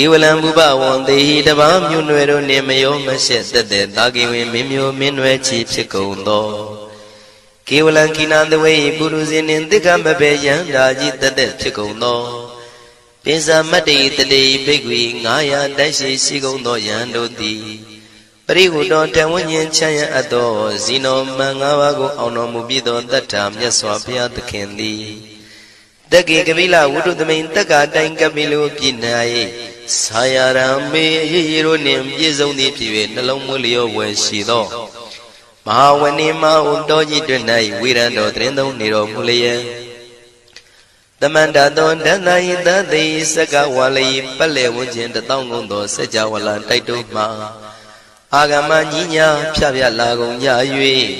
ကေဝလံဘုပဝံတေဟိတပါမြို့နွယ်တို့နှင့်မယောမရှက်သက်သက်တာကေဝင်မင်းမျိုးမင်းနွယ်ချီဖြစ်ကုန်သောကေဝလံကိနာတဝေပုရုဇဉ်နှင့်တိက္ခမဘေယံဓာကြီးသက်သက်ဖြစ်ကုန်သောပိစမတ္တိတတိဘိက္ခွေ900တိုက်ရှိရှိကုန်သောယံတို့သည်ပရိဟုတော်တဝဉ္ဉ္ချမ်းရအပ်သောဇီနောမန်၅ပါးကိုအောင်တော်မူပြီးသောတတ္ထာမြတ်စွာဘုရားသခင်သည်တက္ကေကပိလဝုဒ္ဓသမိန်တက္ကာတိုင်ကပိလိုပြည်၌ ဆာယရံမေရေရေတို့နှင့်ပြည့်စုံသည်ဖြစ်၍နှလုံးမွေးလျောဝယ်ရှိသောမဟာဝဏိမဟုတောကြီးတွင်၌ဝိရံတော်တရင်သုံးနေတော်မူလျက်တမန္တသောဒန္တယိတသိစကဝါလိပက်လေဝန်းကျင်တသောင်းကုန်သောစัจ java လာတိုက်တို့မှအာဂမညီညာဖြဖြလာကုန်ကြ၍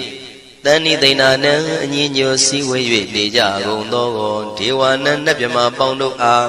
တဏိသိဏနံအညီညွတ်စည်းဝေး၍နေကြကုန်သောဒေဝနံနတ်မြမပေါင်းတို့အား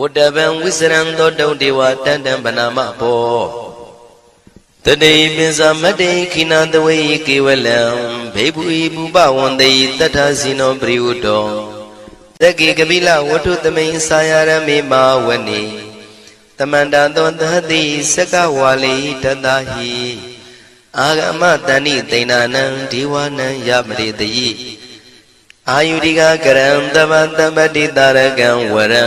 ဝတ္တဗံဝိစရံသောတုံဒေဝတန္တံဗနာမဘောတတိပိစမတ္တိခိနာတဝေကေဝလံဘေဘူဤဘူပဝန္တေတတ္ထဇိနောပရိဝတ္တောသက္ကေကပိလဝတ္ထုသမိန်စာယရမေမာဝနေတမန္တသောသတိစကဝါလိတတဟိအာဂမတဏိသိဏနံဒီဝနံယမရိတယိအာယုရိကကရံတမတမတိတာရကံဝရံ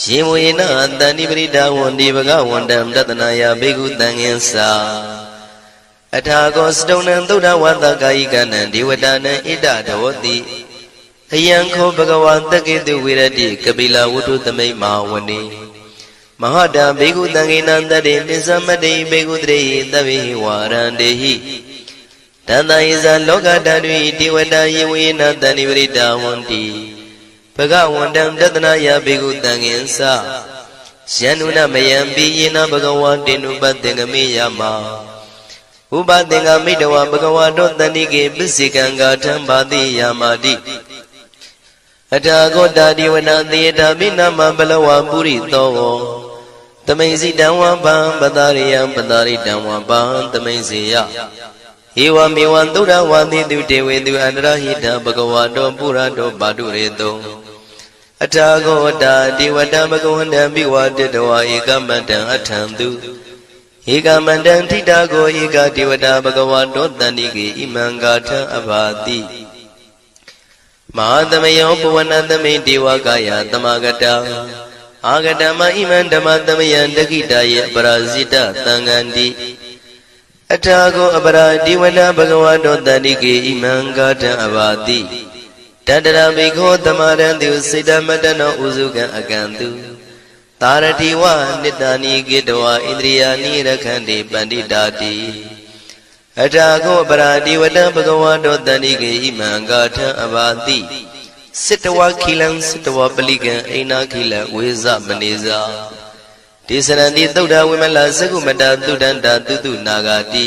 ရှင်ဝေနတန္တိပရိဒါဝန္ဒီဘဂဝန္တံတတနာယဘေကုတံငင်္စာအထာကောစတုံနံသုဒ္ဓဝတ္တကာယိကနံဒေဝတာနံဣဒဒေဝတိအယံခောဘဂဝါတက္ကေတုဝိရတိကပိလဝတ္ထုသမိတ်မဟာဝနေမဟာတာဘေကုတံငေနံတတေပိသမတ္တိဘေကုတရေသဗ္ဗေဝါရန္တေဟိတန္တယေဇာလောကဓာတုတေဝတာယေဝေနတန္တိပရိတာဝန္တိ ဘဂဝန္တံတတနာယဘေကုတံငင်္စယန္နုနမယံပိယေနဘဂဝါတေနုပသင်္ကမေယမဥပသင်္ကမိတဝဘဂဝါတောတန္တိကေပစ္စေကံဂါထံပါတိယာမာတိအထာဂောတာဒီဝနာသေယတာမိနာမပလဝပုရိသောသမိန်စီတံဝံပံပတာရိယံပတာရိတံဝံပံသမိန်စီယဧဝမေဝံသုဒ္ဓဝါတိတုတေဝေတုအန္တရဟိတဘဂဝါတောပုရတောပါတုရေတော အထာဂောတာဒီဝတံဘဂဝန္တံပိဝါတတဝါဧကမန္တံအထံသူဧကမန္တံထိတာကိုဧကတိဝတာဘဂဝါတောတန္တိကေဣမံဂါထံအဘာတိမဟာသမယောပဝနသမိတေဝကာယသမဂတအာဂတမဣမံဓမ္မသမယံတခိတယေပရာဇိတသံဃန္တိအထာကိုအပရာဒီဝနဘဂဝတောတန္တိကေဣမံဂါထံအဘာတိ တတရဘိခောသမရံတုစေတမတနောဥစုကံအကံတုသာရတိဝနိတ္တာနိကေတဝဣန္ဒြိယာနိရခန္တိပန္တိတာတိအထာကိုပရာတိဝတံဘဂဝါတောတန္တိကေဣမံဂါထံအဘာတိစစ်တဝခိလံစစ်တဝပလိကံအိနာခိလံဝေဇမနေဇာဒေသရန္တိသုဒ္ဓဝိမလသကုမတသုဒန္တာတုတုနာဂာတိ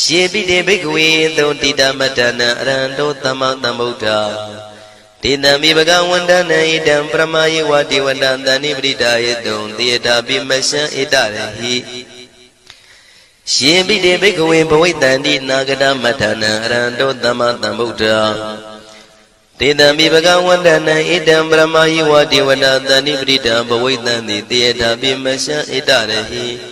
ယေပိတေဘိက္ခဝေသုံတိတမတ္တနံအရဟံတောသမ္မာသမ္ဗုဒ္ဓတေတံမိဘဂဝန္တနံဣတံပရမယေဝတိဝတံတဏိပရိဒာယေတုံတေတာပိမရှံဣတရဟိရှင်ပိတေဘိက္ခဝေဘဝိတန္တိနာဂတမတ္ထနံအရဟံတောသမ္မာသမ္ဗုဒ္ဓတေတံမိဘဂဝန္တနံဣတံပရမယေဝတိဝတံတဏိပရိဒာဘဝိတန္တိတေတာပိမရှံဣတရဟိ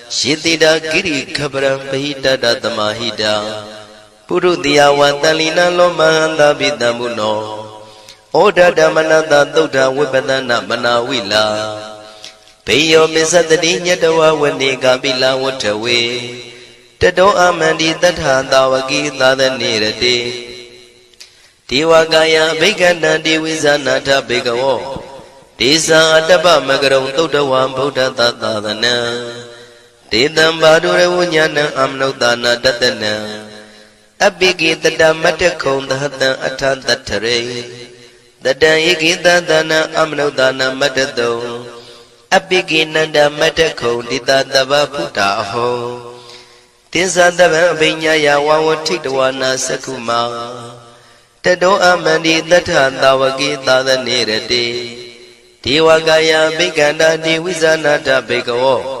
ယေတိတာကိရိခပရံပဟိတတသမာဟိတံပုရုတိယဝတန်လီနံလောမဟန္တာပိတံမုနောဩဒဓမ္မနတသုဒ္ဓဝိပဒနာမနာဝိလာဘေယောပစ္စတတိညတဝဝနေကပိလဝထဝေတတောအမန္တိတထာတာဝကိသာသနေရတိဒေဝကာယဘိက္ခန္တံဒေဝိဇာနာထဘေကဝောဒေဇာအတ္တပမကရုံသုဒ္ဓဝံဗုဒ္ဓတသာသနံ ဒေတံဘာဒုရဝဉာဏံအမနုဿာနာတတနံအပိကိတတမတ္တခုံသဟတံအထတထရေတတံဧကိတသနံအမနုဿာနာမတ္တတုံအပိကိနန္ဒမတ္တခုံတိတတဗဖုတာအဟောတိသတဗံအပိညာယဝဝထိတဝနာသကုမာတတောအမန္တိတထသာဝကိသာသနေရတိဒေဝကာယဘိက္ခန္တာဒေဝိဇာနာတဘေကဝော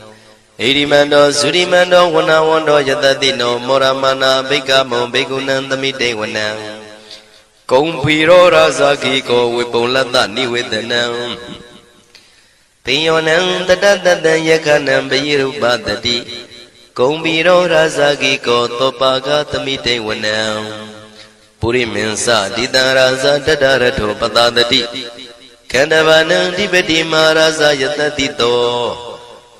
ဣရိမန္တောသုရိမန္တောဝနဝန္တောယတတိနောမောရမနာဘိက္ခမုံဘေကုဏံသမိတေဝနံကုံဖီရောရာဇာကိကောဝေပုံလတ္တနိဝေဒနံပိယောနံတတတတံယခနံပယိရုပတတိကုံဖီရောရာဇာကိကောသောပါကသမိတေဝနံပုရိမင်းစတိတံရာဇာတတရထောပတတတိခန္ဓဗာနံဓိပတိမာရာဇာယတတိတော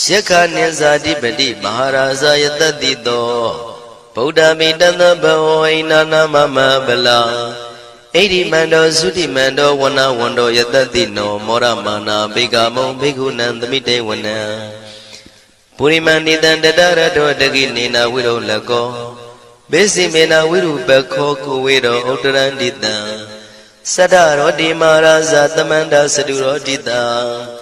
ယက္ခနိဇာတိပတိမဟာရာဇယတတိတောဗုဒ္ဓမိတသဘဝိနာနာမမဗလာဣရိမန္တောသုတိမန္တောဝနဝန္တောယတတိနောမောရမာနာဘေကမုံဘေကုဏံသမိတေဝနံပုရိမန္တိတံတတရတောတကိနေနာဝိရုလကောဘေစီမေနာဝိရုပခောကုဝေရောဥတရန္တိတံသတ္တရောတိမာရာဇသမန္တာစတုရောတိတံ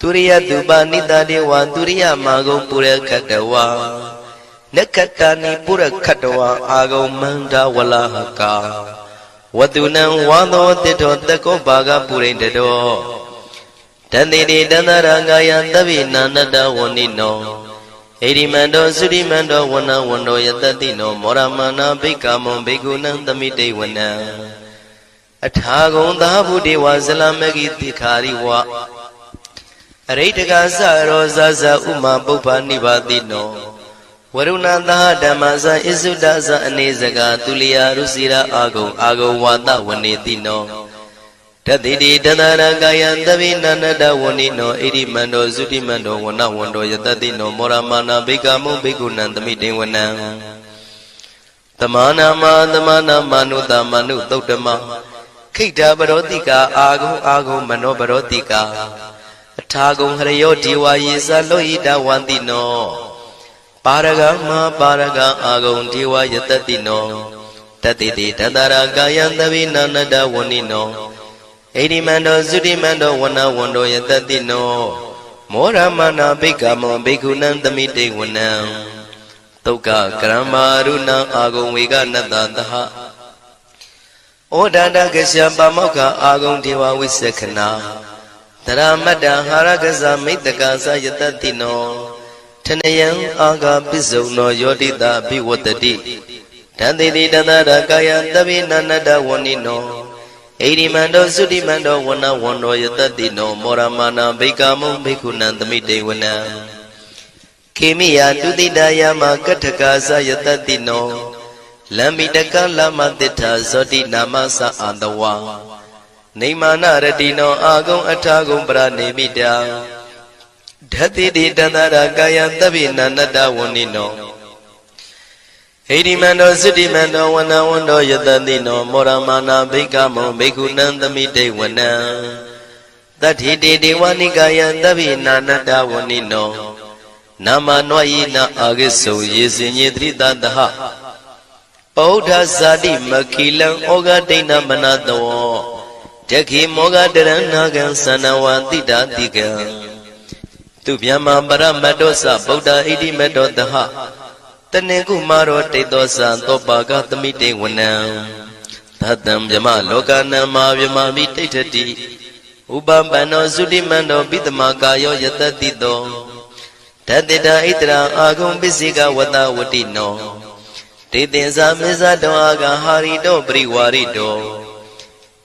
သူရိယသူပနိတတေဝသူရိယမာဂုံပုရခတဝါနက္ခတဏိပုရခတဝါအာဂုံမန္တဝလဟကာဝတုနံဝါသောတိတောတကောဘာဂပုရိတတောတန်တိတိတန္တရာကာယသဗ္ဗိနန္တဝဏိနောဣတိမန္တောသုတိမန္တောဝနဝန္တောယတတိနောမောရမနာဘိက္ခမွန်ဘိက္ခုနံသမိတေဝနံအထာဂုံသာဘုဒေဝဇလမဂိတိခာရိဝ အရိတကသရောဇဇဥမာပုပ္ပနိဗ္ဗာတိနောဝရုဏသာဓမ္မဇဣစုဒဇအနေစကာသူလျာရုစီရာအာဂုံအာဂုံဝါဒဝနေတိနောတတိတိတသရကာယံသဗ္ဗိနန္တဝဏိနောဣရိမန္တောသုတိမန္တောဝနဝန္တောယတတိနောမောရမာနာဘိကမုဘိကုဏံသမိတေဝနံသမာနာမသမာနာမနုတမနုသုတ်တမခိတ္တပရောတိကာအာဂုံအာဂုံမနောပရောတိကာအ ထာဂုံဟရယောဒီဝါယေသလောဣတဝန္တိနောပါရဂမပါရဂအာဂုံဒီဝါယတတိနောတတိတိတတရာကာယံသဗ္ဗိနာနတဝဏိနောဣတိမန္တောသုတိမန္တောဝနဝန္တောယတတိနောမောရမနာဘိက္ခမောဘိက္ခုနံသမိတေဝနံဒုက္ခကရမရုဏအာဂုံဝေကနတသဟဩဒန္တကရှပါမောက္ခအာဂုံဒေဝဝိသခနာ တရမတ္တဟာရကဇမိတ္တကာသယတတိနောထနယံအာဂပစ္စုံနောယောတိတာဘိဝတ္တိတန်တိတိတသရကာယသဗ္ဗိနန္တဝဏိနောဣရိမန္တောသုတိမန္တောဝနဝန္တောယတတိနောမောရမာနာဘိကာမုံဘိက္ခုနံသမိတေဝနံခေမိယတုတိတယမကထကာသယတတိနောလမ္မိတကလမတိထာဇောတိနာမသအာတဝါ နေမာနရတိနောအာဂုံအထာဂုံပရနေမိတာဓတိတိတန္တရာကာယသဗ္ဗိနန္တဝဏိနောဟိရိမန္တောသုတိမန္တောဝနဝန္တောယတတိနောမောရမာနာဘိကမောဘိက္ခုနံသမိတေဝနံတတိတေဒေဝနိကာယသဗ္ဗိနာနတဝဏိနောနာမနွာယိနာအာဂိစုံယေစင်ညေတိတတဟပောဓဇာတိမခိလံဩဃဒိဏမနတော တခိမောဃတရဏကံသနဝတိတာတိကံသူဗျမ္မာပရမတ္တောသဗုဒ္ဓဣတိမတ္တောတဟတနေကုမာရောတိတ်သောသံသောပါကသမိတေဝနံသတ္တံဗျမလောကနံမာဗျမမိတိဋ္ဌတိဥပပန္နောသုတိမန္တောပိတမကာယောယတတိတောတတိတာဣတရာအာဂုံပစ္စေကဝတဝတိနောတေတင်္စာမေဇတောအာဂဟာရိတောပရိဝါရိတော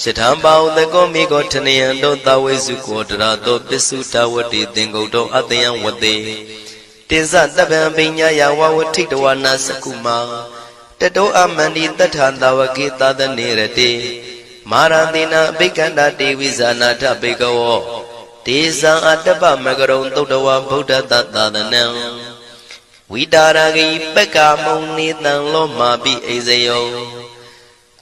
ရှထံပါဥတကောမိကောထနယံတောတဝိစုကောတရာတောပစ္စုတဝတိသင်္ကုတ်တောအတယံဝတေတေဇတပံပညာယဝဝထိတဝနာစကုမာတတောအမန္တိတထာတဝကေသာသနေရတေမာရတိနာအဘိကန္တာတေဝိဇာနာထဘေကဝောတေဇံအတ္တပမကရုံသုတ်တဝဗုဒ္ဓတသာသနံဝိတာရဂိပက္ကမုံနေတံလောမာပိအိဇယော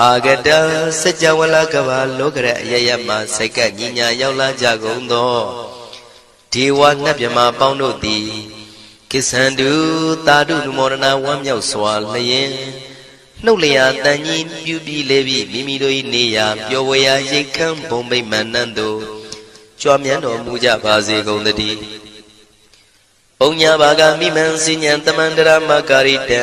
အာဂတစัจ java လကဘာလောကရအယယမစိတ်ကညီညာရောက်လာကြကုန်သောဒေဝနတ်မြမပေါင်းတို့သည်ကိစ္ဆန္တုတာတုနုမောဒနာဝမ်းမြောက်စွာလျင်နှုတ်လျာတန်ကြီးပြူပြီးလေပြီးမိမိတို့၏နေရာပျော်ဝေရာရိတ်ခမ်းဘုံမိတ်မန္နန်တို့ကြွားမြန်းတော်မူကြပါစေကုန်သတည်းပုံညာဘာဂမိမံစဉ္ဉံတမန္တရမကာရိတံ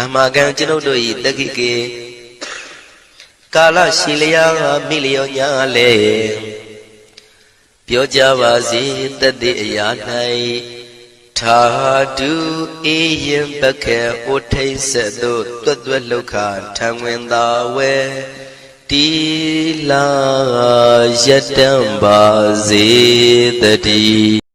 အမကံကျွန်ုပ်တို့၏တက္ခိကေကာလရှိလျာမိလျောညာလေပြောကြပါစေတတိအရာ၌ထာတုအေယံပခေဩထိတ်ဆက်သို့တွတ်တွတ်လောက်ခထံဝင်သာဝဲတီလာယတံပါစေတတိ